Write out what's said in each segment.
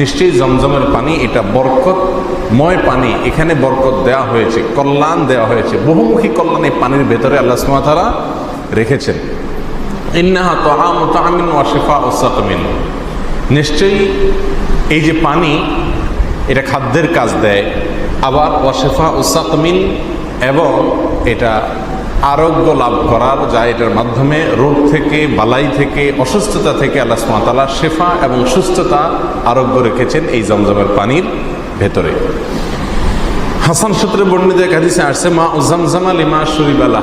নিশ্চয়ই জমজমের পানি, এটা বরকতময় পানি, এখানে বরকত দেওয়া হয়েছে, কল্যাণ দেওয়া হয়েছে, বহুমুখী কল্যাণ এই পানির ভেতরে আল্লাহ সুমাতারা রেখেছেন। ইন্নাহা তাআম তাআমিন ওয়া শিফা ও সাকমিন নিশ্চয়ই এই যে পানি, এটা খাদ্যের কাজ দেয়, আবার ওয়াশেফা ও সাকমিন এবং এটা আরোগ্য লাভ করার যা এটার মাধ্যমে রোগ থেকে, বালাই থেকে, অসুস্থতা থেকে আল্লাহ সুমাতালা শেফা এবং সুস্থতা, আরোগ্য রেখেছেন এই জমজমের পানির ভেতরে। হাসান সূত্রে বর্ণিত এক হাদিসে আসছে, মা জমজমা লিমা শরীবালা।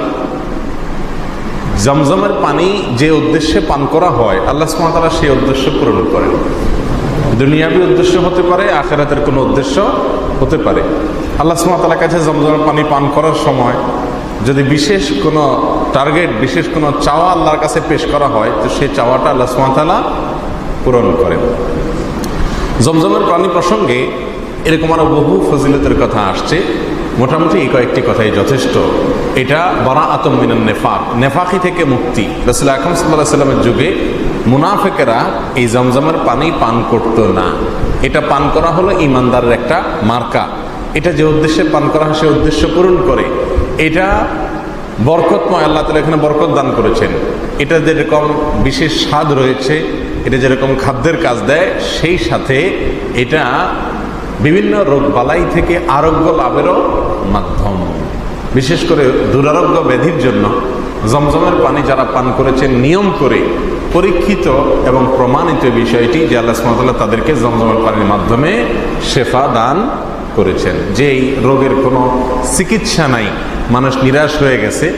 জমজমের পানি যে উদ্দেশ্যে পান করা হয়, আল্লাহ সুমাতালা সেই উদ্দেশ্য পূরণ করেন। দুনিয়াবি উদ্দেশ্য হতে পারে, আখেরাতের কোনো উদ্দেশ্য হতে পারে। আল্লাহ সুমাতালার কাছে জমজমের পানি পান করার সময় যদি বিশেষ কোনো টার্গেট বিশেষ কোনো চাওয়া আল্লাহর কাছে পেশ করা হয়, তো সেই চাওয়াটা আল্লাহ সুমাতালা পূরণ করেন। জমজমের পানি প্রসঙ্গে এরকম আরও বহু ফজিলতের কথা আসছে। মোটামুটি এই কয়েকটি কথাই যথেষ্ট। এটা বরা আতম মিনান নেফাক, নেফাকি থেকে মুক্তি। রসুল আকরম সাল্লাহ সাল্লামের যুগে মুনাফেকেরা এই জমজমের পানি পান করত না। এটা পান করা হলো ইমানদারের একটা মার্কা। এটা যে উদ্দেশ্যে পান করা হয়, সে উদ্দেশ্য পূরণ করে। এটা বরকতময়, আল্লাহ তালা এখানে বরকত দান করেছেন। এটা যেরকম বিশেষ স্বাদ রয়েছে, এটা যেরকম খাদ্যের কাজ দেয়, সেই সাথে এটা বিভিন্ন রোগ বালাই থেকে আরোগ্য লাভেরও মাধ্যম। বিশেষ করে দুরারোগ্য ব্যাধির জন্য জমজমের পানি যারা পান করেছেন, নিয়ম করে পরীক্ষিত এবং প্রমাণিত বিষয়টি যে আল্লাহ তাদেরকে জমজমের পানির মাধ্যমে শেফা দান করেছেন। যে এই রোগের কোনো চিকিৎসা নাই, মানুষ নিরাশ হয়ে গেছে,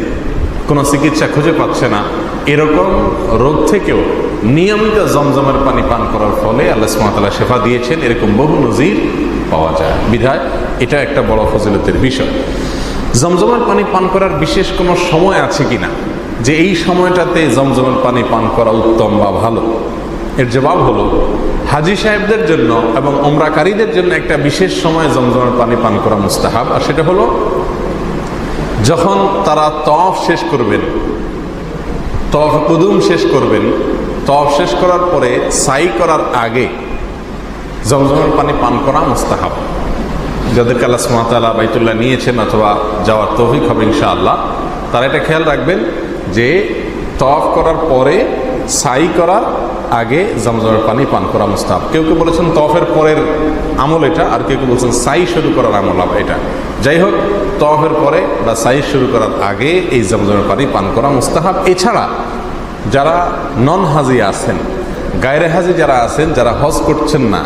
কোনো চিকিৎসা খুঁজে পাচ্ছে না, এরকম রোগ থেকেও নিয়মিত জমজমের পানি পান করার ফলে আল্লাহ সুমাতাল্লাহ শেফা দিয়েছেন, এরকম বহু নজির পাওয়া যায়। বিধায় এটা একটা বড় ফজিলতের বিষয়। জমজমের পানি পান করার বিশেষ কোনো সময় আছে কিনা? যে এই সময়টাতে জমজমের পানি পান করা উত্তম বা ভালো? এর জবাব হলো হাজি সাহেবদের জন্য এবং ওমরাকারীদের জন্য একটা বিশেষ সময় জমজমের পানি পান করা মুস্তাহাব। আর সেটা হলো, যখন তারা তফ শেষ করবেন তফ কুদুম শেষ করবেন তফ শেষ করার পরে সাই করার আগে জমজমের পানি পান করা মুস্তাহাব। যাদেরকে আল্লাহ সুমাতাল্লাহ বাইতুল্লাহ নিয়েছেন অথবা যাওয়ার তৌফিক হবে ইনশাআল্লাহ, তারা এটা খেয়াল রাখবেন যে তফ করার পরে সাই করার আগে জমজমের পানি পান করা মুস্তাব কেউ কেউ বলেছেন তফের পরের আমল এটা, আর কেউ কেউ বলছেন সাই শুরু করার আমল এটা। যাই হোক তফের পরে বা সাই শুরু করার আগে এই জমজমের পানি পান করা মুস্তাহাব। এছাড়া যারা নন হাজি আছেন, গায়রে হাজি যারা আছেন, যারা হজ করছেন না